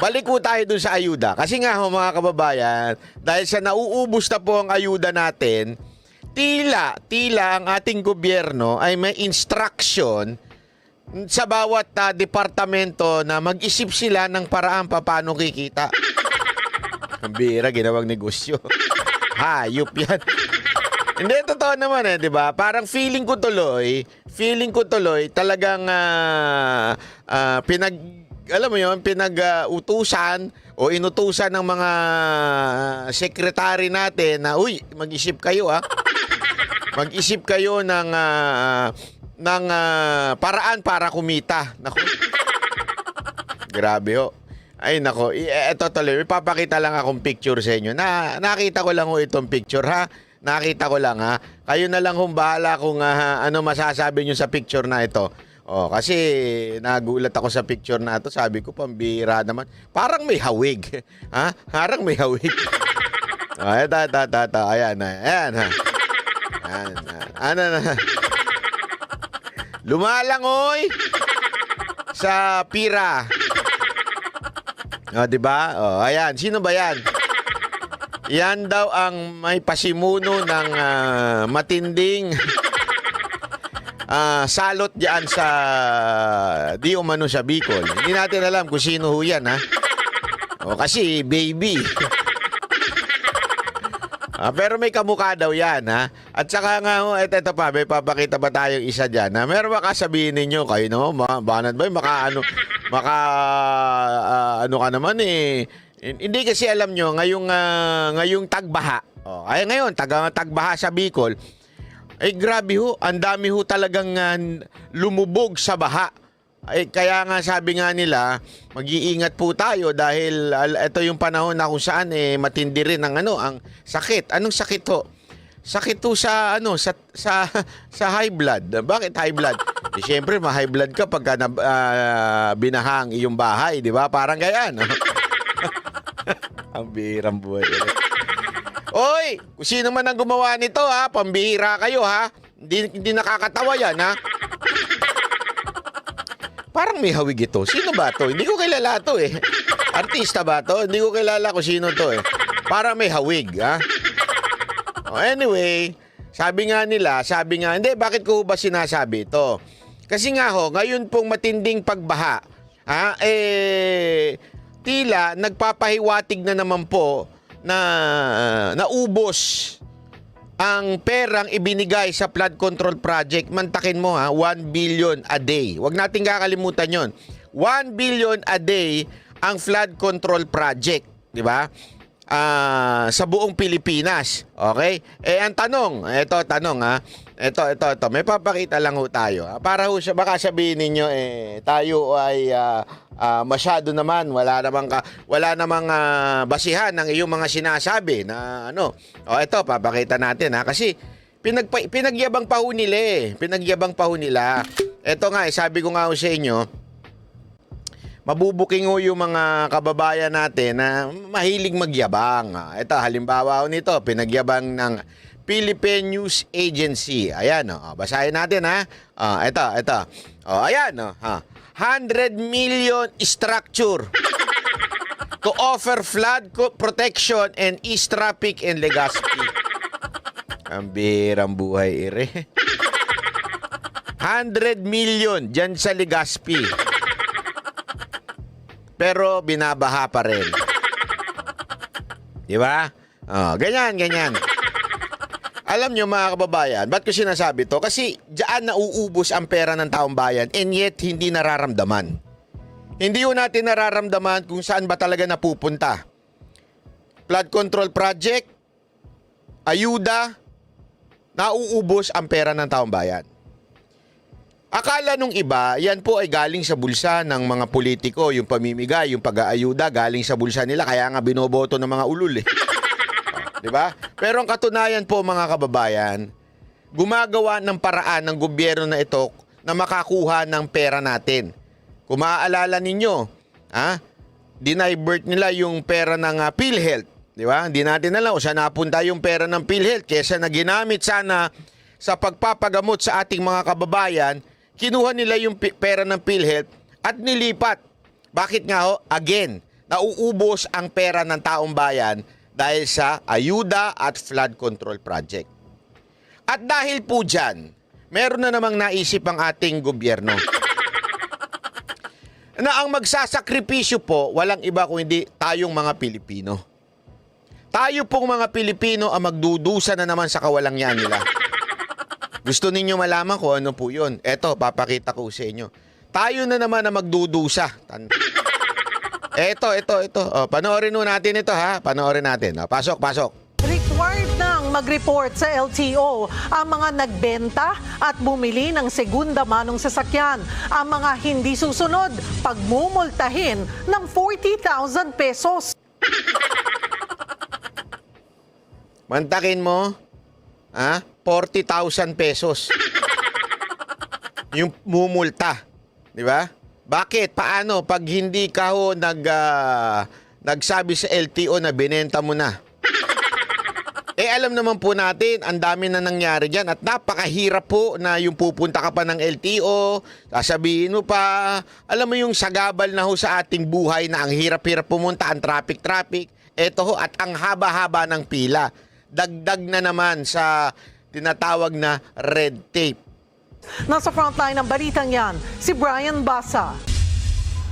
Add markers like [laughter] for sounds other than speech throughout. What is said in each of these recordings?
balik po tayo dun sa ayuda. Kasi nga ho mga kababayan, dahil sa nauubos na po ang ayuda natin, tila, tila ang ating gobyerno ay may instruction sa bawat ah, departamento na mag-isip sila ng paraan pa paano kikita. [laughs] Ang bira, ginawang negosyo. [laughs] Hayop yan. Hindi, totoo naman eh, di ba? Parang feeling ko tuloy, feeling ko tuloy, talagang ah, ah, pinag, alam mo yun, pinag-utusan o inutusan ng mga sekretary natin na, uy, mag-isip kayo ah. [laughs] Mag-isip kayo ng, ah, ng ah, paraan para kumita. Naku. [laughs] Grabe ho. Ay nako, I- eh, tuloy, may papakita lang akong picture sa inyo. Na nakita ko lang ho itong picture ha. Nakita ko lang ha. Kayo na lang hong kung ah, ano masasabi nyo sa picture na ito. Oh, kasi nagulat ako sa picture na ito. Sabi ko, pambira naman. Parang may hawig. [laughs] Ha? Parang may hawig. [laughs] oh, ito, ito, ito, ito. Ayan, ayan, ha. Ayan, ayan. Ano na? Lumalangoy sa pira. O, di ba? O, ayan. Sino ba yan? Yan daw ang may pasimuno ng ah, matinding ah, salot diyan sa di umano sa Bicol. Hindi natin alam kung sino ho yan, ha? O, kasi baby. Ah, pero may kamukha daw yan, ha? At saka nga, oh, eto, eto pa, may papakita ba tayong isa dyan, ha? Meron ba kasabihin ninyo, kayo no, ma, banat ba, maka ano, maka, ah, ano ka naman eh, hindi kasi alam nyo, ngayong, ah, ngayong tagbaha, oh, ay ngayon, tag, tagbaha sa Bicol, ay grabe ho, ang dami ho talagang ah, lumubog sa baha. Ay, kaya nga sabi nga nila, mag-iingat po tayo dahil al- ito yung panahon na kung saan eh, matindi rin ang ano, ang sakit. Anong sakit ho? Sakit ho sa ano, sa sa [laughs] sa high blood. Bakit high blood? [laughs] Eh, Siyempre, ma-high blood ka pagka na, ah, binahang iyong bahay, di ba? Parang ganyan. no? [laughs] ang birang buhay. Oy, kung sino man ang gumawa nito ha, pambihira kayo ha. Hindi, hindi nakakatawa yan ha. Parang may hawig ito. Sino ba to? Hindi ko kilala to eh. Artista ba to? Hindi ko kilala kung sino to eh. Parang may hawig ha. Oh, anyway, sabi nga nila, sabi nga, hindi, bakit ko ba sinasabi ito? Kasi nga ho, ngayon pong matinding pagbaha, ha, eh, tila nagpapahiwatig na naman po na naubos ang perang ibinigay sa flood control project, mantakin mo ha, 1 billion a day. Huwag natin kakalimutan yon. 1 billion a day ang flood control project, di ba? Ah, sa buong Pilipinas. Okay? Eh ang tanong, eto tanong ha. Ito, ito, ito. May papakita lang ho tayo. ha? Para ho siya, baka sabihin ninyo, eh, tayo ay ah, ah, masyado naman, wala namang, ka, wala namang ah, basihan ng iyong mga sinasabi na ano. O, ito, papakita natin ha. Kasi, pinagpa, pinagyabang pa ho nila eh. Pinagyabang pa ho nila. Ito nga, eh, sabi ko nga ho sa inyo, mabubuking ho yung mga kababayan natin na mahilig magyabang. Ito, halimbawa ho nito, pinagyabang ng Philippine News Agency. Ayan, oh, basahin natin ha. Ah, ito, ito. Oh, ayan, oh, ha. 100 million structure to offer flood protection and east traffic in Legazpi. Ang birang buhay, ire. 100 million dyan sa Legazpi. Pero binabaha pa rin. Di ba? Oh, ganyan, ganyan. Alam nyo mga kababayan, ba't ko sinasabi to? Kasi diyan nauubos ang pera ng taong bayan and yet hindi nararamdaman. Hindi yun natin nararamdaman kung saan ba talaga napupunta. Flood control project, ayuda, nauubos ang pera ng taong bayan. Akala nung iba, yan po ay galing sa bulsa ng mga politiko, yung pamimigay, yung pag-aayuda, galing sa bulsa nila, kaya nga binoboto ng mga ulul eh. [laughs] Di ba? Pero ang katunayan po mga kababayan, gumagawa ng paraan ng gobyerno na ito na makakuha ng pera natin. Kung maaalala ninyo, ha? dinivert nila yung pera ng ah, PhilHealth. Di ba? Hindi natin alam kung saan napunta yung pera ng PhilHealth kesa na ginamit sana sa pagpapagamot sa ating mga kababayan, kinuha nila yung pera ng PhilHealth at nilipat. Bakit nga ho? Again, nauubos ang pera ng taong bayan dahil sa ayuda at flood control project. At dahil po dyan, meron na namang naisip ang ating gobyerno [laughs] na ang magsasakripisyo po, walang iba kung hindi tayong mga Pilipino. Tayo pong mga Pilipino ang magdudusa na naman sa kawalangyaan nila. Gusto ninyo malaman kung ano po yun? Eto, papakita ko sa inyo. Tayo na naman ang magdudusa. Tan- eto, eto, eto. O, panoorin nun natin ito ha. Panoorin natin. O, pasok, pasok. Required nang mag-report sa LTO ang mga nagbenta at bumili ng segunda manong sasakyan. Ang mga hindi susunod, pagmumultahin ng 40,000 pesos. Mantakin mo, ha? 40,000 pesos. Yung mumulta. Di ba? Bakit? Paano? Pag hindi ka ho nag, ah, nagsabi sa LTO na binenta mo na. Eh alam naman po natin, ang dami na nangyari dyan at napakahirap po na yung pupunta ka pa ng LTO, sasabihin mo pa, alam mo yung sagabal na ho sa ating buhay na ang hirap-hirap pumunta, ang traffic-traffic, eto ho at ang haba-haba ng pila. Dagdag na naman sa tinatawag na red tape. Nasa frontline ng balitang yan, si Brian Basa.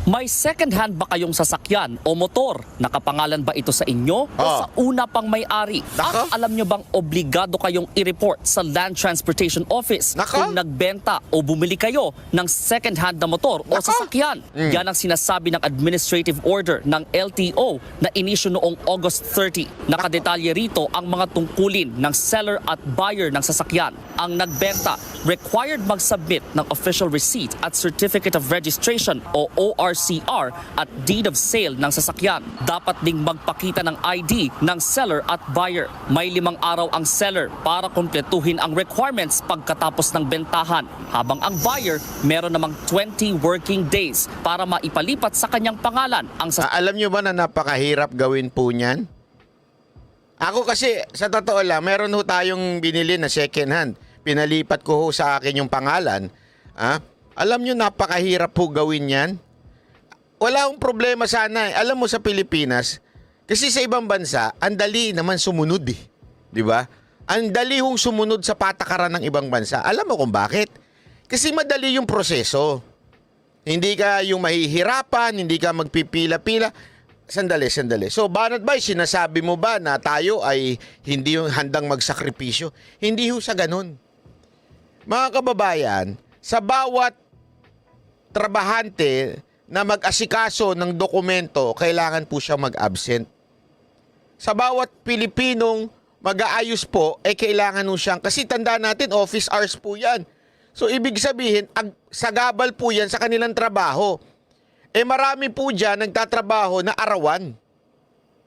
May second hand ba kayong sasakyan o motor? Nakapangalan ba ito sa inyo o Oh. sa una pang may-ari? At alam nyo bang obligado kayong i-report sa Land Transportation Office Nako. kung nagbenta o bumili kayo ng second hand na motor o Nako. sasakyan? Mm. Yan ang sinasabi ng administrative order ng LTO na inisyo noong August 30. Nakadetalye rito ang mga tungkulin ng seller at buyer ng sasakyan. Ang nagbenta required mag-submit ng official receipt at certificate of registration o ORCR at deed of sale ng sasakyan. Dapat ding magpakita ng ID ng seller at buyer. May limang araw ang seller para kumpletuhin ang requirements pagkatapos ng bentahan. Habang ang buyer meron namang 20 working days para maipalipat sa kanyang pangalan ang sasakyan. Alam nyo ba na napakahirap gawin po niyan? Ako kasi, sa totoo lang, meron ho tayong binili na second hand. Pinalipat ko ho sa akin yung pangalan. Ah, alam nyo, napakahirap po gawin yan. Wala akong problema sana. eh. Alam mo sa Pilipinas, kasi sa ibang bansa, ang dali naman sumunod eh. Di ba? Ang dali hong sumunod sa patakaran ng ibang bansa. Alam mo kung bakit? Kasi madali yung proseso. Hindi ka yung mahihirapan, hindi ka magpipila-pila. Sandali, sandali. So, Banat Bay, sinasabi mo ba na tayo ay hindi yung handang magsakripisyo? Hindi ho sa ganun. Mga kababayan, sa bawat trabahante na mag-asikaso ng dokumento, kailangan po siya mag-absent. Sa bawat Pilipinong mag-aayos po, eh kailangan po siyang, kasi tanda natin, office hours po yan. So, ibig sabihin, ag, sagabal po yan sa kanilang trabaho. Eh marami po dyan nagtatrabaho na arawan.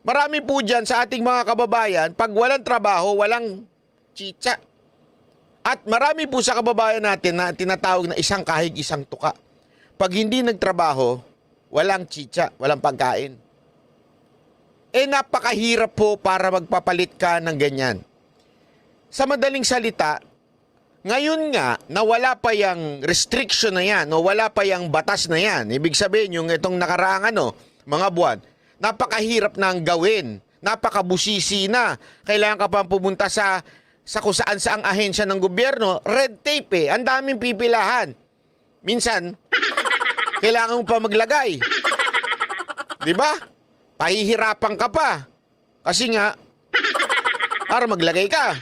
Marami po dyan sa ating mga kababayan, pag walang trabaho, walang chicha. At marami po sa kababayan natin na tinatawag na isang kahig, isang tuka. Pag hindi nagtrabaho, walang chicha, walang pagkain. Eh napakahirap po para magpapalit ka ng ganyan. Sa madaling salita, ngayon nga, na wala pa yung restriction na yan, o wala pa yung batas na yan, ibig sabihin yung itong nakaraang ano, mga buwan, napakahirap nang gawin, napakabusisi na. Kailangan ka pa pumunta sa sa kung saan saang ahensya ng gobyerno, red tape eh, ang daming pipilahan. Minsan, kailangan mo pa maglagay. Di ba? Pahihirapan ka pa. Kasi nga, para maglagay ka.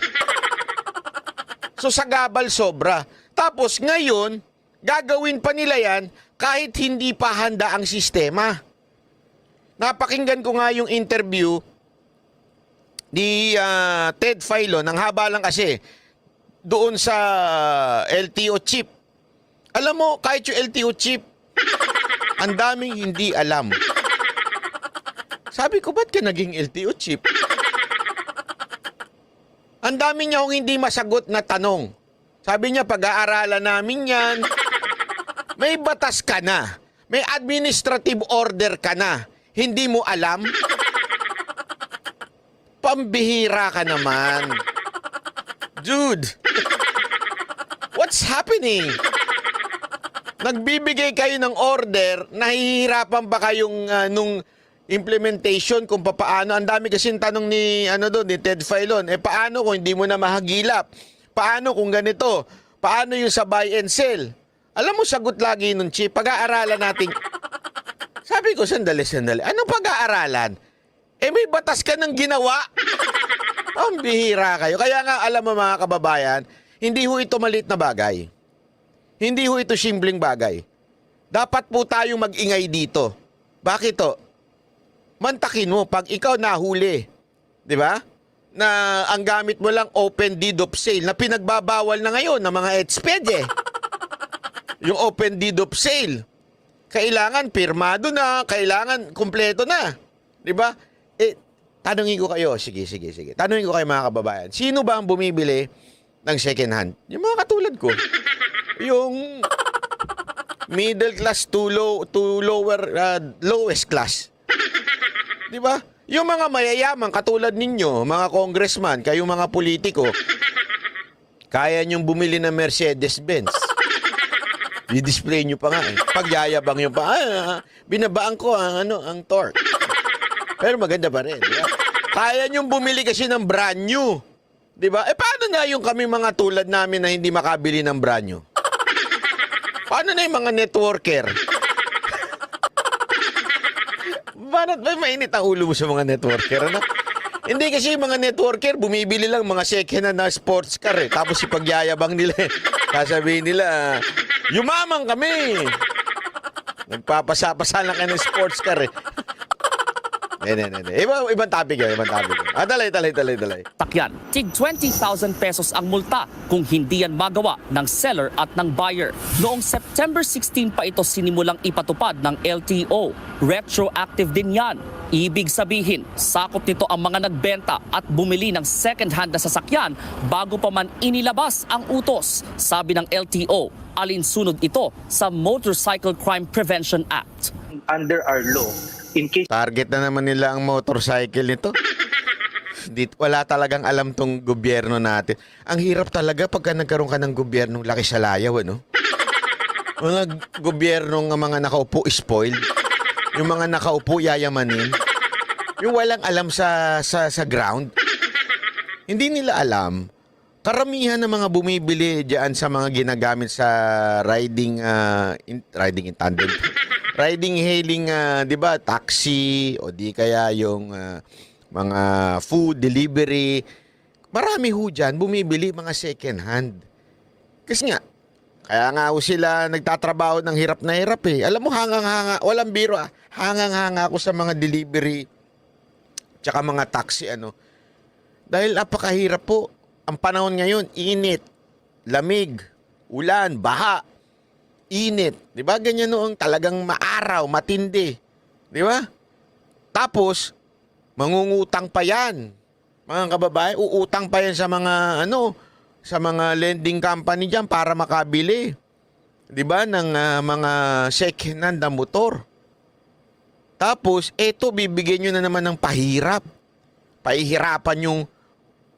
So sa gabal sobra. Tapos ngayon, gagawin pa nila yan kahit hindi pa handa ang sistema. Napakinggan ko nga yung interview ni ah, Ted Filon, ang haba lang kasi, doon sa LTO chip. Alam mo, kahit yung LTO chip, ang daming hindi alam. Sabi ko, ba't ka naging LTO chip? Ang dami niya akong hindi masagot na tanong. Sabi niya, pag-aaralan namin yan. May batas ka na. May administrative order ka na. Hindi mo alam? Pambihira ka naman. Dude, what's happening? Nagbibigay kayo ng order, nahihirapan ba kayong ah, nung implementation kung papaano. Ang dami kasi tanong ni ano doon ni Ted Filon. Eh paano kung hindi mo na mahagilap? Paano kung ganito? Paano yung sa buy and sell? Alam mo sagot lagi nung chief, pag-aaralan natin. Sabi ko, sandali, sandali. Anong pag-aaralan? Eh may batas ka ng ginawa. Ang bihira kayo. Kaya nga alam mo mga kababayan, hindi ho ito malit na bagay. Hindi ho ito simpleng bagay. Dapat po tayong mag-ingay dito. Bakit to? Mantakin mo pag ikaw nahuli. 'Di ba? Na ang gamit mo lang open deed of sale na pinagbabawal na ngayon ng mga EDSPED eh. [laughs] Yung open deed of sale. Kailangan pirmado na, kailangan kumpleto na. 'Di ba? Eh tanungin ko kayo, sige, sige, sige. Tanungin ko kayo mga kababayan, sino ba ang bumibili ng second hand? Yung mga katulad ko. Yung middle class to low to lower uh, lowest class. 'Di ba? Yung mga mayayaman katulad ninyo, mga congressman, kayo mga politiko, kaya niyong bumili ng Mercedes-Benz. I-display niyo pa nga eh. Pagyayabang niyo pa, ah, binabaan ko ang ano, ang torque. Pero maganda pa rin, ba? Kaya niyong bumili kasi ng brand new. Di ba? Eh paano na yung kami mga tulad namin na hindi makabili ng brand new? Paano na yung mga networker? Bakit ba mainit ang ulo mo sa mga networker? Ano? Hindi kasi yung mga networker, bumibili lang mga second na sports car eh. Tapos ipagyayabang nila eh. Sasabihin nila, yumaman kami. Nagpapasa-pasa lang kayo ng sports car eh. Hindi, hindi, hindi. Iba, ibang topic yun, ibang topic yun. Ah, talay, talay, talay, talay. sakyan. Tig 20,000 pesos ang multa kung hindi yan magawa ng seller at ng buyer. Noong September 16 pa ito sinimulang ipatupad ng LTO. Retroactive din yan. Ibig sabihin, sakop nito ang mga nagbenta at bumili ng second-hand na sasakyan bago pa man inilabas ang utos, sabi ng LTO. Alinsunod ito sa Motorcycle Crime Prevention Act. under our law, in case Target na naman nila ang motorcycle nito. [laughs] Di, wala talagang alam tong gobyerno natin. Ang hirap talaga pagka nagkaroon ka ng gobyernong laki sa layaw, ano? [laughs] Mga g- gobyernong nga mga nakaupo spoiled. Yung mga nakaupo yayamanin. Yung walang alam sa sa sa ground. Hindi nila alam. Karamihan ng mga bumibili diyan sa mga ginagamit sa riding ah, in, riding in tandem. Riding hailing ah, 'di ba taxi o di kaya yung ah, mga food delivery. Marami ho dyan bumibili mga second hand. Kasi nga kaya nga ho sila nagtatrabaho ng hirap na hirap eh. Alam mo hangang-hanga, walang biro ah. Hangang-hanga ako sa mga delivery tsaka mga taxi ano. Dahil napakahirap po. Ang panahon ngayon, init, lamig, ulan, baha, init. Di ba? Ganyan noong talagang maaraw, matindi. Di ba? Tapos, mangungutang pa yan. Mga kababae, uutang pa yan sa mga ano, sa mga lending company diyan para makabili. 'Di ba ng ah, mga second hand na motor. Tapos, eto, bibigyan nyo na naman ng pahirap. Pahihirapan yung,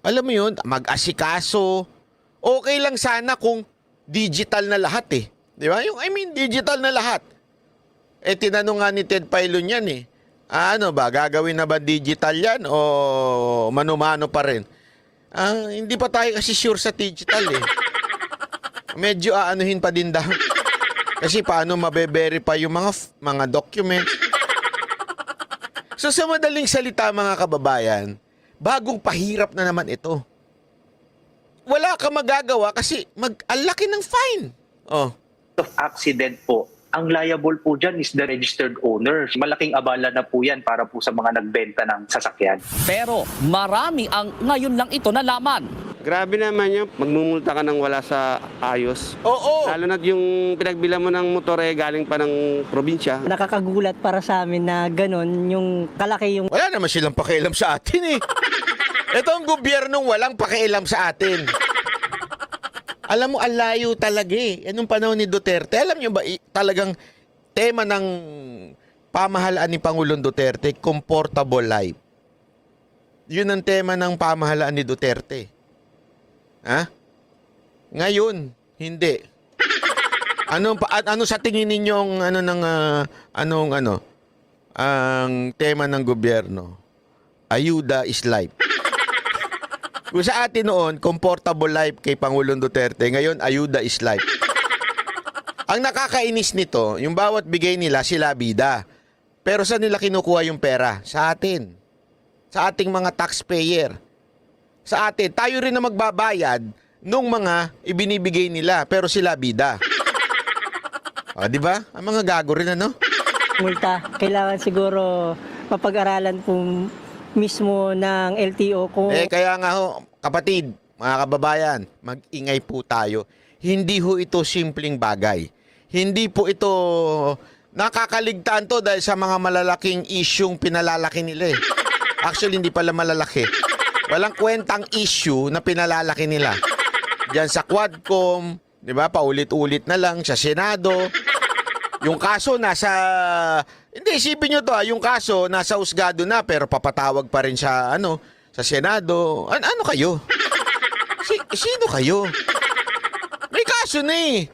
alam mo yun, mag-asikaso. Okay lang sana kung digital na lahat eh. Di ba? Yung, I mean, digital na lahat. Eh, tinanong nga ni Ted Filon yan eh. Ah, ano ba, gagawin na ba digital yan o mano-mano pa rin? Ah, hindi pa tayo kasi sure sa digital eh. Medyo aanuhin pa din daw. Kasi paano mabe-verify yung mga mga documents. So sa madaling salita mga kababayan, bagong pahirap na naman ito. Wala ka magagawa kasi mag ang laki ng fine. Oh. Of accident po, ang liable po dyan is the registered owner. Malaking abala na po yan para po sa mga nagbenta ng sasakyan. Pero marami ang ngayon lang ito nalaman. Grabe naman yun. Magmumulta ka ng wala sa ayos. Oo. Lalo na yung pinagbilang mo ng motor eh, galing pa ng probinsya. nakakagulat para sa amin na ganun, yung kalaki yung Wala naman silang pakialam sa atin eh. [laughs] Ito ang gobyernong walang pakialam sa atin. Alam mo, ang layo talaga eh. Anong panahon ni Duterte? Alam nyo ba, talagang tema ng pamahalaan ni Pangulong Duterte, comfortable life. Yun ang tema ng pamahalaan ni Duterte. Ha? Ngayon, hindi. Ano pa ano sa tingin ninyong ano ng ah, anong ano? ang tema ng gobyerno, ayuda is life. Kung sa atin noon, comfortable life kay Pangulong Duterte, ngayon ayuda is life. Ang nakakainis nito, yung bawat bigay nila sila bida. Pero saan nila kinukuha yung pera? Sa atin. Sa ating mga taxpayer. Sa atin. Tayo rin na magbabayad nung mga ibinibigay nila. Pero sila bida. O, di ba? Ang mga gago rin, ano? Multa. Kailangan siguro mapag-aralan po mismo ng LTO kung Eh, kaya nga ho, kapatid, mga kababayan, mag-ingay po tayo. Hindi ho ito simpleng bagay. Hindi po ito nakakaligtaan to dahil sa mga malalaking isyung pinalalaki nila eh. Actually, hindi pala malalaki. Walang kwentang issue na pinalalaki nila. Diyan sa Quadcom, di ba, paulit-ulit na lang, sa Senado. Yung kaso nasa... Hindi, isipin nyo to ah, yung kaso nasa usgado na pero papatawag pa rin sa ano, sa Senado. An- ano kayo? Si- sino kayo? May kaso na eh.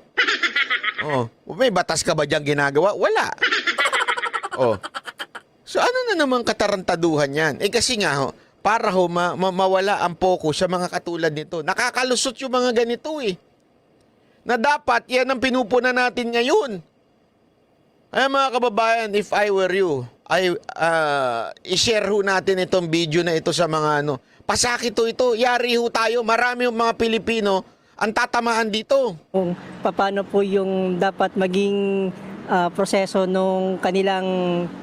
Oh, may batas ka ba diyang ginagawa? Wala. Oh. So ano na naman katarantaduhan yan? Eh kasi nga ho, para ho ma- ma- mawala ang focus sa mga katulad nito. Nakakalusot yung mga ganito eh. Na dapat yan ang pinupuna natin ngayon. Ay mga kababayan, if I were you, ay ah, i-share ho natin itong video na ito sa mga ano. Pasakit ho ito, yari ho tayo. Marami yung mga Pilipino ang tatamaan dito. kung paano po yung dapat maging ah, proseso nung kanilang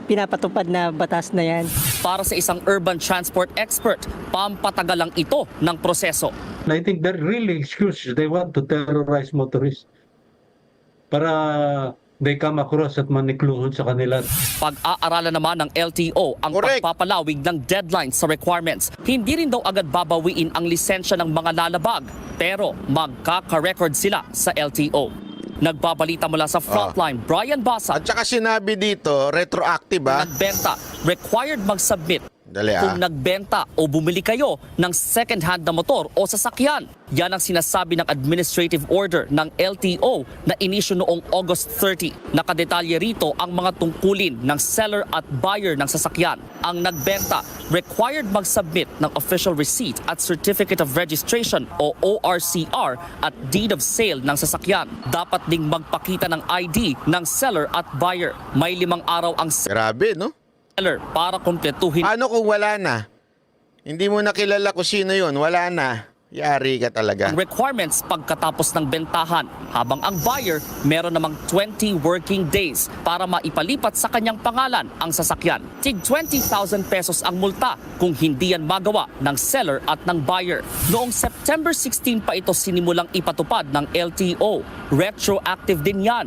pinapatupad na batas na yan. Para sa isang urban transport expert, pampatagal lang ito ng proseso. I think they're really excuse they want to terrorize motorists para they come across at manikluhon sa kanila. Pag-aaralan naman ng LTO ang Correct. pagpapalawig ng deadline sa requirements. Hindi rin daw agad babawiin ang lisensya ng mga lalabag, pero magkaka-record sila sa LTO. Nagbabalita mula sa Frontline, Brian Basa, At saka sinabi dito, retroactive ah. nagbenta, required mag-submit Dali ah. kung nagbenta o bumili kayo ng second-hand na motor o sasakyan. Yan ang sinasabi ng administrative order ng LTO na inisyo noong August 30. Nakadetalye rito ang mga tungkulin ng seller at buyer ng sasakyan. Ang nagbenta, required mag-submit ng official receipt at certificate of registration o ORCR at deed of sale ng sasakyan. Dapat ding magpakita ng ID ng seller at buyer. May limang araw ang Grabe, no? Seller para kumpletuhin Ano kung wala na? Hindi mo nakilala kung sino yun, wala na. Yari ka talaga. ang requirements pagkatapos ng bentahan habang ang buyer meron namang 20 working days para maipalipat sa kanyang pangalan ang sasakyan. Tig 20,000 pesos ang multa kung hindi yan magawa ng seller at ng buyer. Noong September 16 pa ito sinimulang ipatupad ng LTO. Retroactive din yan.